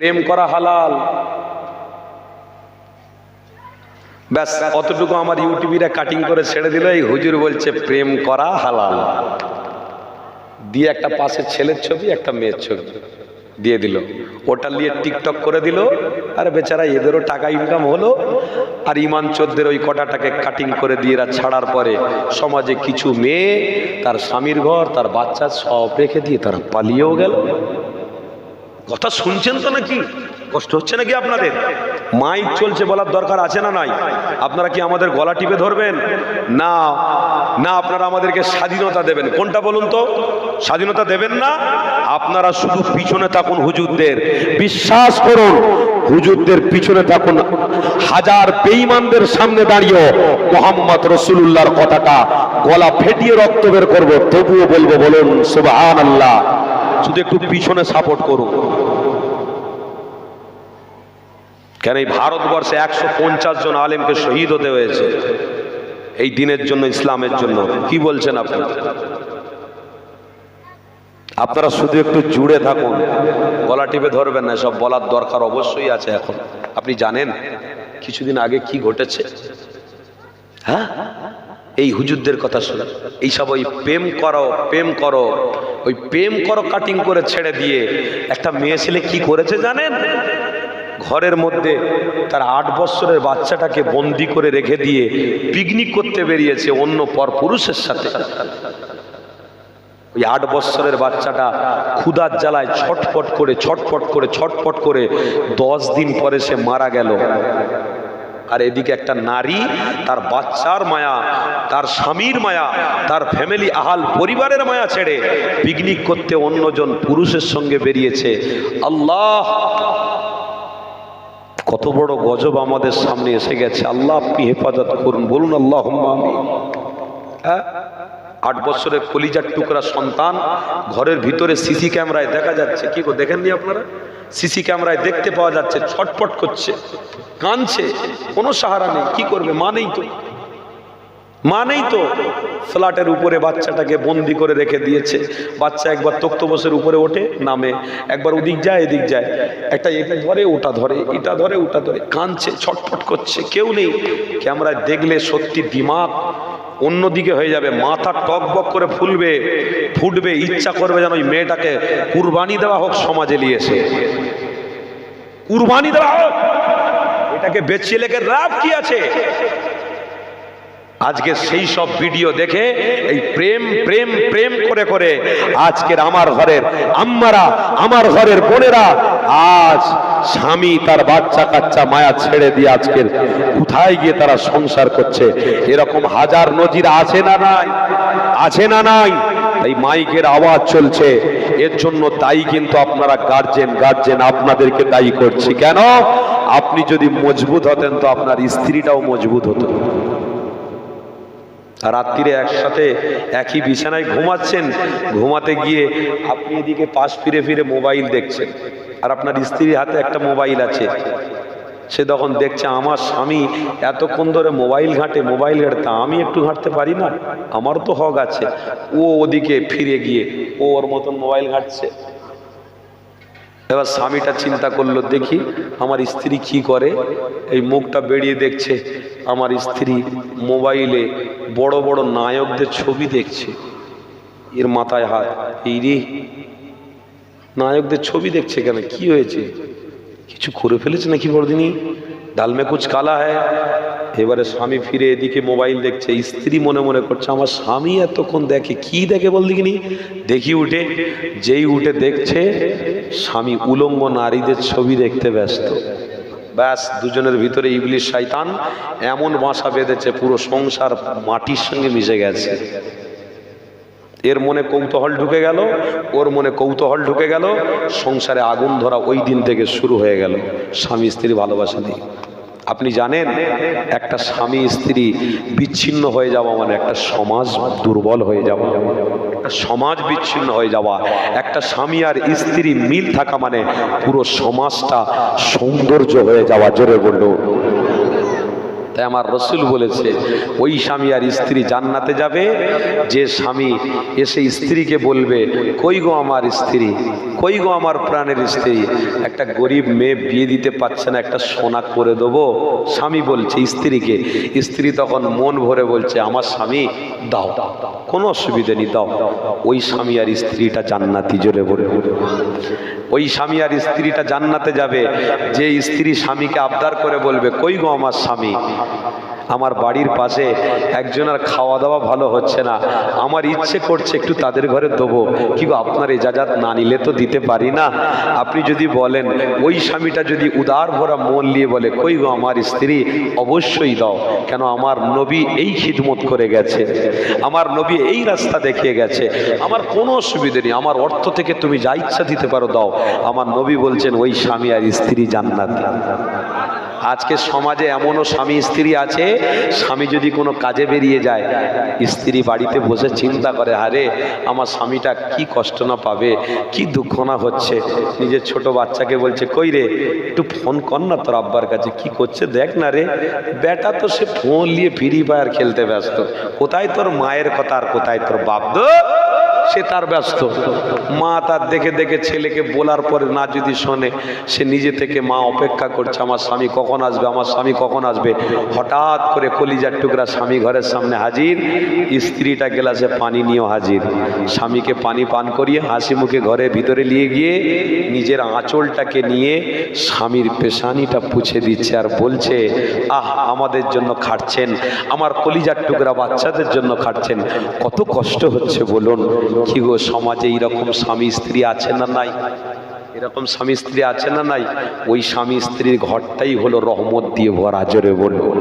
প্রেম করা হালাল। ব্যাস, অতটুকু আমার ইউটিউবিরা কাটিং করে ছেড়ে দিল। এই হুজুর বলছে, প্রেম করা হালাল। দিয়ে একটা পাশে ছেলের ছবি, একটা মেয়ের ছবি দিয়ে দিল। ওটা নিয়ে টিকটক করে দিল। আর বেচারা, এদেরও টাকা ইনকাম হলো। আর ইমান চোদ্দের ওই কটাটাকে কাটিং করে দিয়ে এরা ছাড়ার পরে সমাজে কিছু মেয়ে, তার স্বামীর ঘর, তার বাচ্চা সব রেখে দিয়ে তারা পালিয়েও গেল। কথা শুনছেন তো নাকি? কষ্ট হচ্ছে নাকি আপনাদের? মাইক চলছে বলার দরকার আছে না নাই? আপনারা কি আমাদের গলা টিপে ধরবেন? না না, আপনারা আমাদেরকে স্বাধীনতা দেবেন। কোনটা বলুন তো? স্বাধীনতা দেবেন না? আপনারা শুধু পিছনে থাকুন হুজুরদের। বিশ্বাস করুন, হুজুরদের পিছনে থাকুন। হাজার বেঈমানদের সামনে দাঁড়িয়ে মোহাম্মদ রসুল্লাহর কথাটা গলা ফেটিয়ে রক্ত বের করব, তবুও বলব, বলুন সুবহান আল্লাহ শুধু একটু পিছনে সাপোর্ট করুন। কেন এই ভারতবর্ষে একশো পঞ্চাশ জন আলেমকে শহীদ হতে হয়েছে? এই দিনের জন্য, ইসলামের জন্য। কি বলছেন আপনারা আপনারা শুধু একটু জুড়ে থাকুন। গলা টিপে ধরবেন না সব বলার দরকার অবশ্যই আছে এখন। আপনি জানেন কিছুদিন আগে কি ঘটেছে? হ্যাঁ? এই হুজুরদের কথা শুনে। এইসব ওই প্রেম করো প্রেম করো। ওই প্রেম করো কাটিং করে ছেড়ে দিয়ে একটা মেয়ে ছেলে কি করেছে জানেন? ঘরের মধ্যে তার আট বছরের বাচ্চাটাকে বন্দি করে রেখে দিয়ে পিকনিক করতে বেরিয়েছে অন্য পর পুরুষের সাথে। ওই আট বছরের বাচ্চাটা ক্ষুদার জ্বালায় ছটফট করে ছটফট করে ছটফট করে দশ দিন পরে সে মারা গেল। আর এদিকে একটা নারী, তার বাচ্চার মায়া, তার স্বামীর মায়া, তার ফ্যামিলি আহাল পরিবারের মায়া ছেড়ে পিকনিক করতে অন্যজন পুরুষের সঙ্গে বেরিয়েছে। আল্লাহ, কত বড় গজব আমাদের সামনে এসে গেছে। আল্লাহ আপনি হেফাজত করুন, বলুন আল্লাহ হ্যাঁ? আট বছরের কলিজার টুকরা সন্তান ঘরের ভিতরে সিসি ক্যামেরায় দেখা যাচ্ছে। কি গো, দেখেননি আপনারা? সিসি ক্যামেরায় দেখতে পাওয়া যাচ্ছে ছটপট করছে, কাঁদছে, কোনো সাহারা নেই। কি করবে? মা নেই তো। মা নেই তো। ফ্ল্যাটের উপরে বাচ্চাটাকে বন্দি করে রেখে দিয়েছে। বাচ্চা একবার তক্তবসের উপরে ওঠে, নামে। একবার ওদিক যায়, এদিক যায়। একটা এটা ধরে, ওটা ধরে, এটা ধরে, ওটা ধরে। কাঁদছে, ছটফট করছে, কেউ নেই। ক্যামেরায় দেখলে সত্যি দিমাগ অন্যদিকে হয়ে যাবে, মাথা টক বক করে ফুলবে, ফুটবে, ইচ্ছা করবে যেন ওই মেয়েটাকে কুরবানি দেওয়া হোক সমাজে নিয়ে এসে। কুরবানি দেওয়া হোক, এটাকে বেঁচিয়ে লেগে লাভ কি আছে? আজকে সেই সব ভিডিও দেখে এই প্রেম প্রেম প্রেম করে করে আজকের আমার ঘরের আম্মারা, আমার ঘরের বোনেরা আজ স্বামী তার বাচ্চা কাচ্চা মায়া ছেড়ে দিয়ে আজকের কোথায় গিয়ে তারা সংসার করছে? এরকম হাজার নজির আছে না নাই? আছে না নাই? এই মাইকের আওয়াজ চলছে। এর জন্য তাই কিন্তু আপনারা গার্জেন গার্জেন আপনাদেরকে দায়ী করছি। কেন? আপনি যদি মজবুত হতেন তো আপনার স্ত্রীটাও মজবুত হতো। রাত্রিরে একসাথে একই বিছানায় ঘুমাচ্ছেন। ঘুমাতে গিয়ে আপনি এদিকে পাশ ফিরে ফিরে মোবাইল দেখছেন। আর আপনার স্ত্রীর হাতে একটা মোবাইল আছে। সে তখন দেখছে, আমার স্বামী এতক্ষণ ধরে মোবাইল ঘাঁটে মোবাইল ঘাঁটে। তা আমি একটু ঘাঁটতে পারি না? আমার তো হক আছে। ও ওদিকে ফিরে গিয়ে ও ওর মতন মোবাইল ঘাঁটছে। এবার স্বামীটা চিন্তা করল, দেখি, আমার স্ত্রী কি করে? এই মুখটা বেরিয়ে দেখছে আমার স্ত্রী মোবাইলে বড় বড় নায়কদের ছবি দেখছে। এর মাথায় হাত। এই রে, নায়কদের ছবি দেখছে কেন? কি হয়েছে? কিছু করে ফেলেছে নাকি বড়দিনই ডালমে কুচ কালা হ্যায়। এবারে স্বামী ফিরে এদিকে মোবাইল দেখছে। স্ত্রী মনে মনে করছে, আমার স্বামী এতক্ষণ দেখে, কি দেখে বল দেখিনি দেখি উঠে, যেই উঠে দেখছে, স্বামী উলঙ্গ নারীদের ছবি দেখতে ব্যস্ত। ব্যাস, দুজনের ভিতরে ইবলিশ শয়তান এমন বাসা বেঁধেছে, পুরো সংসার মাটির সঙ্গে মিশে গেছে। এর মনে কৌতূহল ঢুকে গেল, ওর মনে কৌতূহল ঢুকে গেল, সংসারে আগুন ধরা ওই দিন থেকে শুরু হয়ে গেল। স্বামী স্ত্রী ভালোবাসা নেই। আপনি জানেন, একটা স্বামী স্ত্রী বিচ্ছিন্ন হয়ে যাওয়া মানে একটা সমাজ দুর্বল হয়ে যাওয়া। একটা সমাজ বিচ্ছিন্ন হয়ে যাওয়া, একটা স্বামী আর স্ত্রী মিল থাকা মানে পুরো সমাজটা সৌন্দর্য হয়ে যাওয়া। জোরে বলল তাই আমার রসুল বলেছে, ওই স্বামী আর স্ত্রী জান্নাতে যাবে, যে স্বামী এসে স্ত্রীকে বলবে, কই গো আমার স্ত্রী? কই গো আমার প্রাণের স্ত্রী? একটা গরিব মেয়ে বিয়ে দিতে পারছে না, একটা সোনা করে দেবো? স্বামী বলছে স্ত্রীকে। স্ত্রী তখন মন ভরে বলছে, আমার স্বামী, দাও, কোনো অসুবিধে নেই, দাও। ওই স্বামী আর স্ত্রীটা জান্নাতি জোরে বলে। ওই স্বামী আর স্ত্রীটা জান্নাতে যাবে, যে স্ত্রী স্বামীকে আবদার করে বলবে, কই গো আমার স্বামী? আমার বাড়ির পাশে একজনের খাওয়া দাওয়া ভালো হচ্ছে না। আমার ইচ্ছে করছে একটু তাদের ঘরে দেবো। গো, আপনার এজাজাত না নিলে তো দিতে পারি না। আপনি যদি বলেন, ওই স্বামীটা যদি উদার ভরা মন নিয়ে বলে, কই গো, আমার স্ত্রী, অবশ্যই দাও। কেন, আমার নবী এই খিদমত করে গেছে। আমার নবী এই রাস্তা দেখিয়ে গেছে। আমার কোনো অসুবিধে নেই। আমার অর্থ থেকে তুমি যা ইচ্ছা দিতে পারো, দাও। আমার নবী বলছেন, ওই স্বামী আর স্ত্রী জান্নাতি। আজকে সমাজে এমনও স্বামী স্ত্রী আছে, স্বামী যদি কোনো কাজে বেরিয়ে যায়, স্ত্রী বাড়িতে বসে চিন্তা করে, আরে, আমার স্বামীটা কি কষ্ট না পাবে, কি দুঃখ না হচ্ছে? নিজের ছোট বাচ্চাকে বলছে, কই রে, একটু ফোন কর না তোর আব্বার কাছে, কি করছে দেখ না রে। বেটা তো সে ফোন নিয়ে ফ্রি ফায়ার খেলতে ব্যস্ত। কোথায় তোর মায়ের কথা আর কোথায় তোর বাপ দো সে তার ব্যস্ত। মা তার দেখে দেখে ছেলেকে বলার পরে না যদি শোনে, সে নিজে থেকে মা অপেক্ষা করছে, আমার স্বামী কখন আসবে? আমার স্বামী কখন আসবে? হঠাৎ করে কলিজার টুকরা স্বামী ঘরের সামনে হাজির। স্ত্রীটা গেলাসে পানি নিয়েও হাজির। স্বামীকে পানি পান করিয়ে হাসি মুখে ঘরে ভিতরে নিয়ে গিয়ে নিজের আঁচলটাকে নিয়ে স্বামীর পেশানিটা পুছে দিচ্ছে আর বলছে, আহ, আমাদের জন্য খাটছেন। আমার কলিজার টুকরা বাচ্চাদের জন্য খাটছেন। কত কষ্ট হচ্ছে বলুন। কি গো, সমাজে এইরকম স্বামী স্ত্রী আছে না নাই? এরকম স্বামী স্ত্রী আছে না নাই? ওই স্বামী স্ত্রীর ঘরটাই হলো রহমত দিয়ে ভরা, জোরে বলুন।